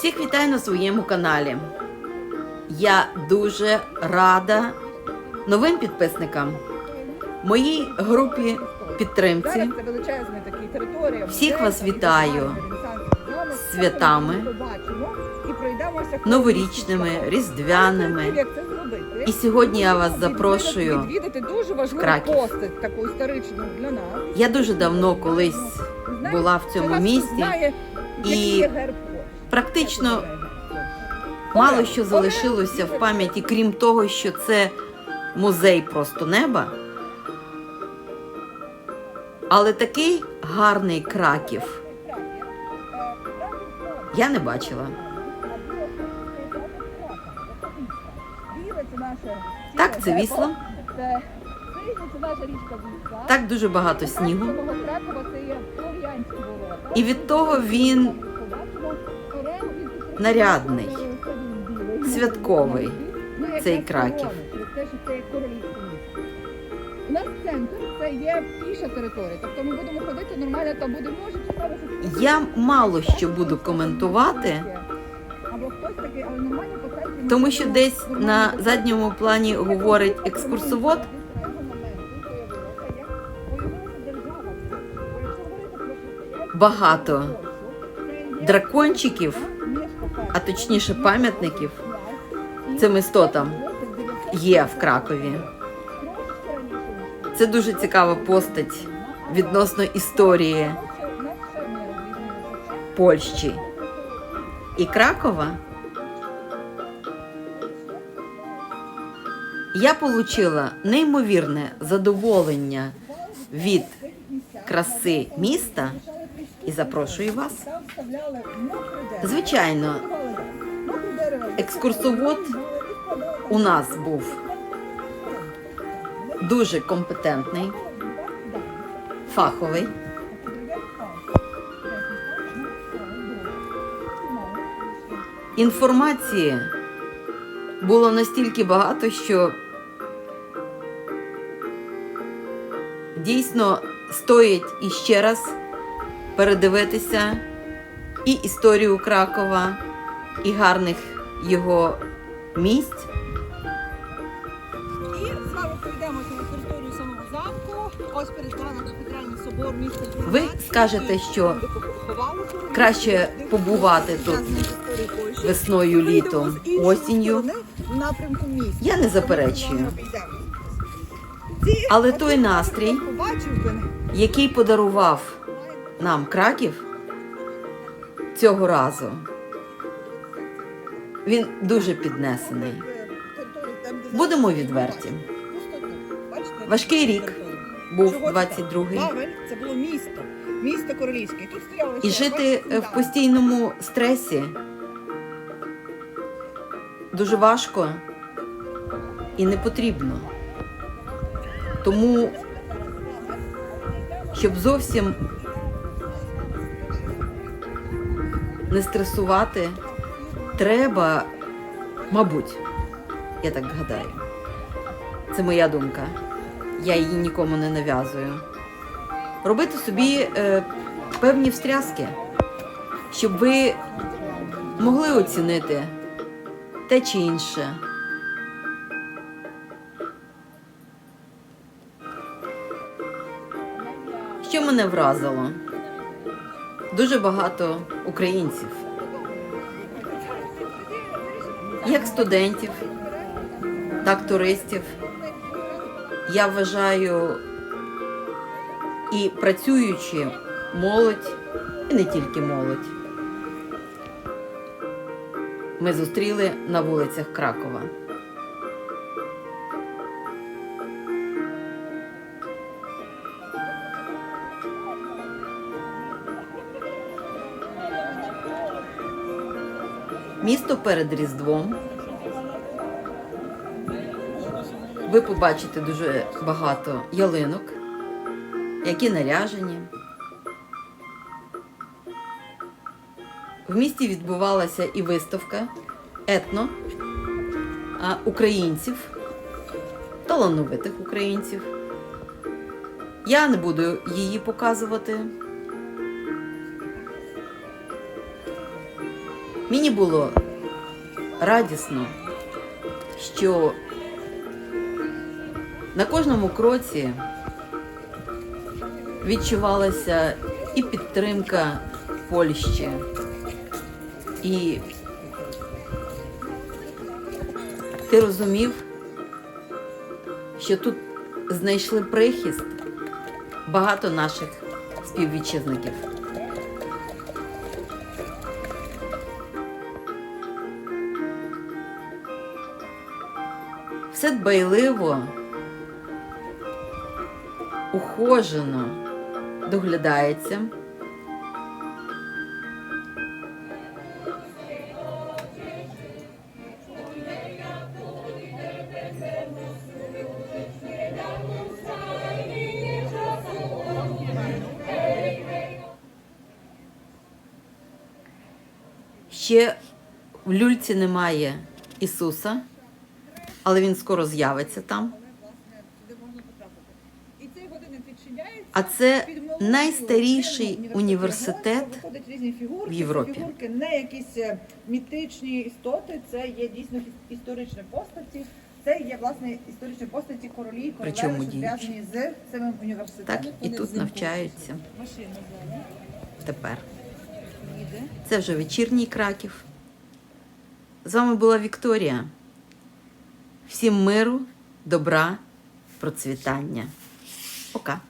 Всіх вітаю на своєму каналі. Я дуже рада новим підписникам, моїй групі підтримці. Всіх вас вітаю святами, новорічними, різдвяними. І сьогодні я вас запрошую. постать, таку історичну для нас. Я дуже давно колись була в цьому місті. і Практично мало що залишилося в пам'яті, крім того, що це музей просто неба. Але такий гарний краків я не бачила. Так, це вісло. Так дуже багато снігу. І від того він нарядний, святковий, цей Краків. нас центр це є піша територія. Тобто ми будемо ходити нормально, то буде може Я мало що буду коментувати, тому що десь на задньому плані говорить екскурсовод. Багато дракончиків, а точніше пам'ятників цим істотам є в Кракові. Це дуже цікава постать відносно історії Польщі і Кракова. Я отримала неймовірне задоволення від краси міста і запрошую вас. Звичайно, екскурсовод у нас був дуже компетентний, фаховий. Інформації було настільки багато, що дійсно стоїть іще раз передивитися і історію Кракова, і гарних його місць. І з вами пройдемося на територію самого замку. Ось перед вами кафедральний собор міста Ви скажете, що краще побувати тут весною, літом, осінню. Я не заперечую. Але той настрій, який подарував нам Краків цього разу, він дуже піднесений. Будемо відверті. Важкий рік був Чого це 22-й. це було місто, місто королівське. Тут стояли І жити в постійному стресі дуже важко і не потрібно. Тому, щоб зовсім не стресувати, треба, мабуть, я так гадаю. Це моя думка. Я її нікому не нав'язую. Робити собі е, певні встряски, щоб ви могли оцінити те чи інше. Що мене вразило? Дуже багато українців, як студентів, так туристів. Я вважаю і працюючи молодь, і не тільки молодь. Ми зустріли на вулицях Кракова. Місто перед Різдвом. Ви побачите дуже багато ялинок, які наряжені. В місті відбувалася і виставка етно українців, талановитих українців. Я не буду її показувати. Мені було радісно, що на кожному кроці відчувалася і підтримка Польщі, і ти розумів, що тут знайшли прихист багато наших співвітчизників. Все дбайливо, ухожено доглядається. Ще в люльці немає Ісуса, але він скоро з'явиться там. А це найстаріший університет в Європі. Фігурки не якісь мітичні істоти, це є дійсно історичні постаті. Це є власне історичні постаті королі і королеви, що діючі. зв'язані з самим університетом. Так, і тут навчаються тепер. Це вже вечірній Краків. З вами була Вікторія. Всім миру, добра, процвітання. Пока.